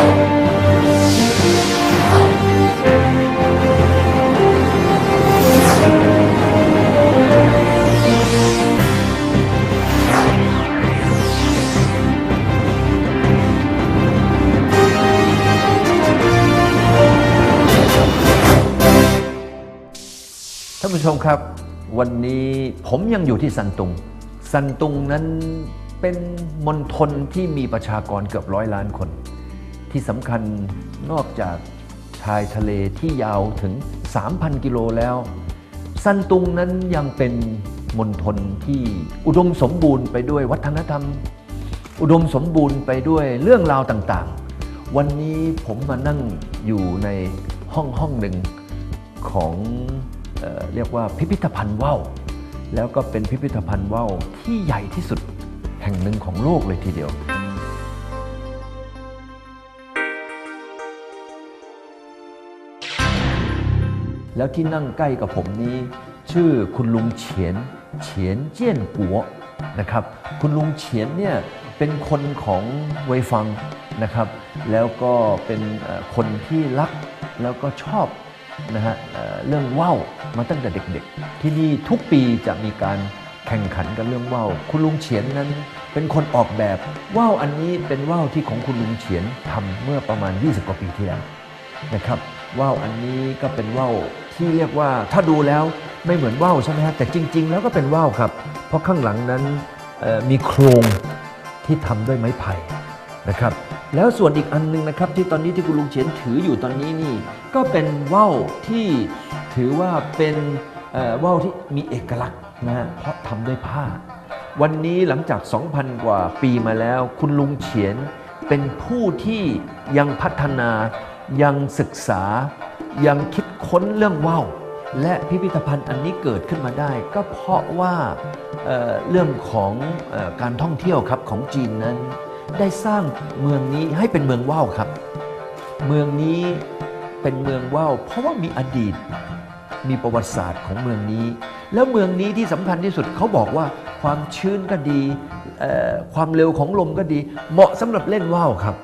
ท่านผู้ชมครับ วันนี้ผมยังอยู่ที่ซันตุง ซันตุงนั้นเป็นมณฑลที่มีประชากรเกือบร้อยล้านคน ที่สำคัญนอกจากชายทะเลที่ยาวถึง 3,000 กิโลแล้ว ซันตุงนั้นยังเป็นมณฑลที่อุดมสมบูรณ์ไปด้วยวัฒนธรรม อุดมสมบูรณ์ไปด้วยเรื่องราวต่างๆ วันนี้ผมมานั่งอยู่ในห้องห้องหนึ่งของเออเรียกว่าพิพิธภัณฑ์ว่าวแล้วก็เป็นพิพิธภัณฑ์ว่าวที่ใหญ่ที่สุดแห่งหนึ่งของโลกเลยทีเดียว แล้วที่นั่งใกล้กับผมนี้ ชื่อคุณลุงเฉียนเฉียนเจี้ยนกัวนะครับ คุณลุงเฉียนเนี่ยเป็นคนของเวฟังนะครับ แล้วก็เป็นคนที่รักแล้วก็ชอบนะฮะเรื่องว่าวมาตั้งแต่เด็กๆ ที่นี่ทุกปีจะมีการแข่งขันกันเรื่องว่าวคุณลุงเฉียนนั้นเป็นคนออกแบบว่าวอันนี้เป็นว่าวที่ของคุณลุงเฉียนทำเมื่อประมาณ 20 กว่าปีที่แล้ว นะครับว่าวอันนี้ก็เป็นว่าวที่เรียกว่าถ้าดูแล้วไม่เหมือนว่าวใช่ไหมฮะแต่จริง ๆ แล้วก็เป็นว่าวครับ เพราะข้างหลังนั้นมีโครงที่ทำด้วยไม้ไผ่นะครับแล้วส่วนอีกอันหนึงนะครับที่ตอนนี้ที่คุณลุงเฉียนถืออยู่ตอนนี้นี่ก็เป็นว่าวที่ถือว่าเป็นว่าวที่มีเอกลักษณ์นะฮะเพราะทำด้วยผ้า วันนี้หลังจาก 2,000 กว่าปีมาแล้ว คุณลุงเฉียนเป็นผู้ที่ยังพัฒนา ยังศึกษายังคิดค้นเรื่องว่าวและพิพิธภัณฑ์อันนี้เกิดขึ้นมาได้ ก็เพราะว่าเเรื่องของอการท่องเที่ยวครับของจีนนั้น ได้สร้างเมืองนี้ให้เป็นเมืองว่าวครับ เมืองนี้เป็นเมืองว่าวเพราะว่ามีอดีตมีประวัติศาสตร์ของเมืองนี้ แล้วเมืองนี้ที่สำคัญที่สุดเขาบอกว่าความชื้นก็ดี ความเร็วของลมก็ดี เหมาะสำหรับเล่นว่าวครับ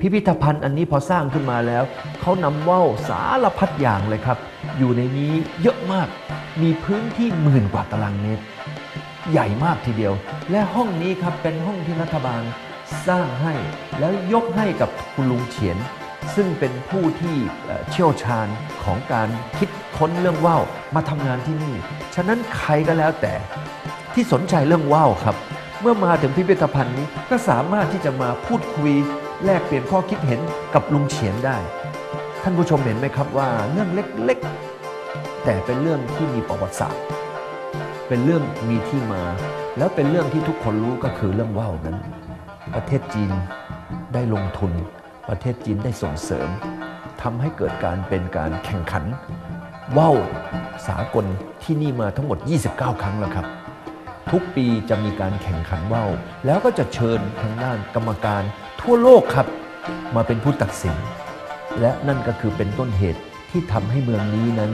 พิพิธภัณฑ์อันนี้พอสร้างขึ้นมาแล้ว เขานำว่าวสารพัดอย่างเลยครับ อยู่ในนี้เยอะมาก มีพื้นที่หมื่นกว่าตารางเมตร ใหญ่มากทีเดียว และห้องนี้ครับเป็นห้องที่รัฐบาลสร้างให้แล้วยกให้กับคุณลุงเฉียน ซึ่งเป็นผู้ที่เชี่ยวชาญของการคิดค้นเรื่องว่าวมาทำงานที่นี่ ฉะนั้นใครก็แล้วแต่ที่สนใจเรื่องว่าวครับ เมื่อมาถึงพิพิธภัณฑ์นี้ก็สามารถที่จะมาพูดคุย แลกเปลี่ยนข้อคิดเห็นกับลุงเฉียนได้ ท่านผู้ชมเห็นไหมครับว่าเรื่องเล็กๆ แต่เป็นเรื่องที่มีประวัติศาสตร์ เป็นเรื่องมีที่มา แล้วเป็นเรื่องที่ทุกคนรู้ก็คือเรื่องว่าวนั้น ประเทศจีนได้ลงทุน ประเทศจีนได้ส่งเสริมทำให้เกิดการเป็นการแข่งขันว่าวสากลที่นี่มาทั้งหมด 29 ครั้งแล้วครับ ทุกปีจะมีการแข่งขันว่าวแล้วก็จะเชิญทางด้านกรรมการทั่วโลกครับ มาเป็นผู้ตัดสิน และนั่นก็คือเป็นต้นเหตุที่ทำให้เมืองนี้นั้น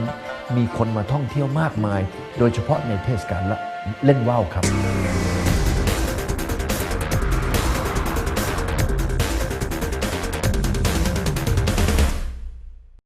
มีคนมาท่องเที่ยวมากมาย โดยเฉพาะในเทศกาลเล่นว่าวครับ